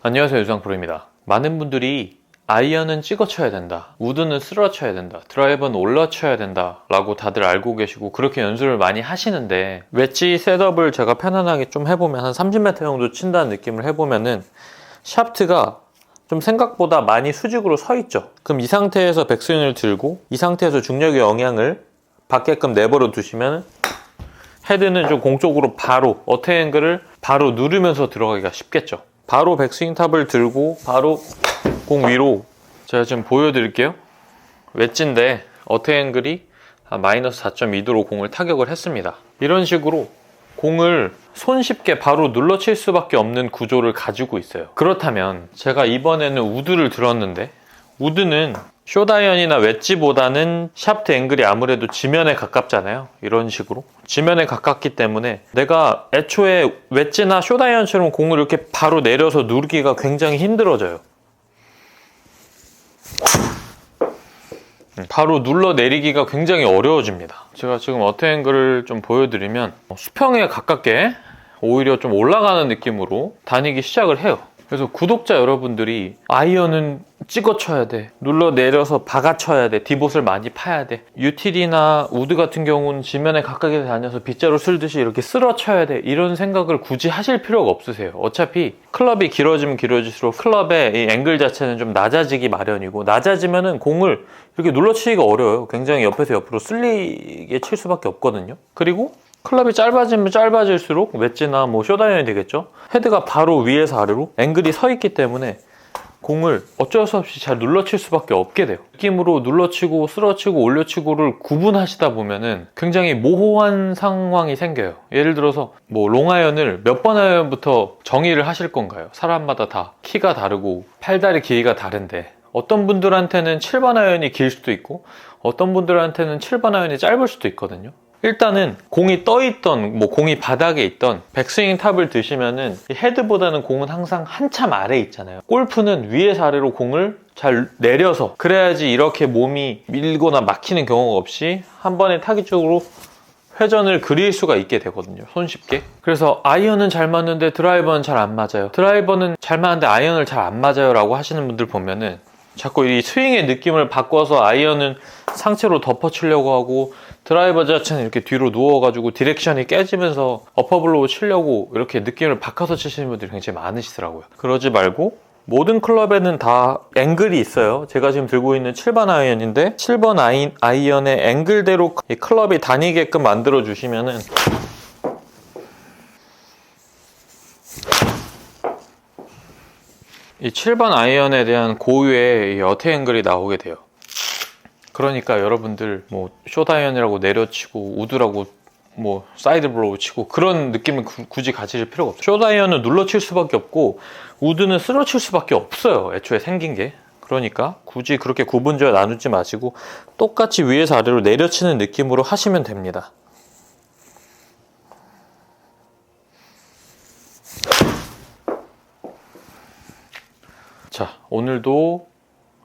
안녕하세요 유상 프로입니다. 많은 분들이 아이언은 찍어 쳐야 된다 우드는 쓸어 쳐야 된다 드라이버는 올라 쳐야 된다 라고 다들 알고 계시고 그렇게 연습을 많이 하시는데 웨지 셋업을 제가 편안하게 좀 해보면 한 30m 정도 친다는 느낌을 해보면은 샤프트가 좀 생각보다 많이 수직으로 서 있죠. 그럼 이 상태에서 백스윙을 들고 이 상태에서 중력의 영향을 받게끔 내버려 두시면 헤드는 좀 공쪽으로 바로 어테앵글을 바로 누르면서 들어가기가 쉽겠죠 바로 백스윙 탑을 들고 바로 공 위로 제가 지금 보여드릴게요. 웨지인데 어테앵글이 한 마이너스 4.2도로 공을 타격을 했습니다. 이런 식으로 공을 손쉽게 바로 눌러칠 수밖에 없는 구조를 가지고 있어요. 그렇다면 제가 이번에는 우드를 들었는데 우드는 쇼다이언이나 웨지보다는 샤프트 앵글이 아무래도 지면에 가깝잖아요. 이런 식으로. 지면에 가깝기 때문에 내가 애초에 웨지나 쇼다이언처럼 공을 이렇게 바로 내려서 누르기가 굉장히 힘들어져요. 음, 바로 눌러 내리기가 굉장히 어려워집니다. 제가 지금 어테앵글을 좀 보여드리면 수평에 가깝게 오히려 좀 올라가는 느낌으로 다니기 시작을 해요. 그래서 구독자 여러분들이 아이언은 찍어 쳐야 돼. 눌러 내려서 박아 쳐야 돼. 디봇을 많이 파야 돼. 유틸이나 우드 같은 경우는 지면에 가깝게 다녀서 빗자루 쓸듯이 이렇게 쓸어 쳐야 돼. 이런 생각을 굳이 하실 필요가 없으세요. 어차피 클럽이 길어지면 길어질수록 클럽의 이 앵글 자체는 좀 낮아지기 마련이고 낮아지면은 공을 이렇게 눌러 치기가 어려워요. 굉장히 옆에서 옆으로 쓸리게 칠 수밖에 없거든요. 그리고 클럽이 짧아지면 짧아질수록 웨지나 뭐 쇼다이언이 되겠죠. 헤드가 바로 위에서 아래로 앵글이 서 있기 때문에 공을 어쩔 수 없이 잘 눌러칠 수밖에 없게 돼요. 느낌으로 눌러치고 쓸어치고 올려치고를 구분하시다 보면은 굉장히 모호한 상황이 생겨요. 예를 들어서 뭐 롱아이언을 몇 번 아이언부터 정의를 하실 건가요? 사람마다 다 키가 다르고 팔다리 길이가 다른데 어떤 분들한테는 7번 아이언이 길 수도 있고 어떤 분들한테는 7번 아이언이 짧을 수도 있거든요. 일단은 공이 떠 있던 뭐 공이 바닥에 있던 백스윙 탑을 드시면은 이 헤드보다는 공은 항상 한참 아래에 있잖아요. 골프는 위에서 아래로 공을 잘 내려서 그래야지 이렇게 몸이 밀거나 막히는 경우가 없이 한 번에 타기 쪽으로 회전을 그릴 수가 있게 되거든요. 손쉽게. 그래서 아이언은 잘 맞는데 드라이버는 잘 안 맞아요. 드라이버는 잘 맞는데 아이언을 잘 안 맞아요 라고 하시는 분들 보면은 자꾸 이 스윙의 느낌을 바꿔서 아이언은 상체로 덮어치려고 하고 드라이버 자체는 이렇게 뒤로 누워가지고 디렉션이 깨지면서 어퍼블로우 치려고 이렇게 느낌을 바꿔서 치시는 분들이 굉장히 많으시더라고요. 그러지 말고 모든 클럽에는 다 앵글이 있어요. 제가 지금 들고 있는 7번 아이언인데 7번 아이, 아이언의 앵글대로 이 클럽이 다니게끔 만들어 주시면은 이 7번 아이언에 대한 고유의 이 어테 앵글이 나오게 돼요. 그러니까 여러분들 뭐 쇼다이언이라고 내려치고 우드라고 뭐 사이드 블로우 치고 그런 느낌을 구- 굳이 가질 필요가 없어요. 쇼다이언은 눌러칠 수밖에 없고 우드는 쓸어칠 수밖에 없어요. 애초에 생긴 게. 그러니까 굳이 그렇게 구분지어 나누지 마시고 똑같이 위에서 아래로 내려치는 느낌으로 하시면 됩니다. 자, 오늘도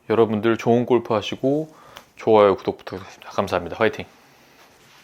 여러분들 좋은 골프 하시고 좋아요, 구독 부탁드립니다. 감사합니다. 화이팅!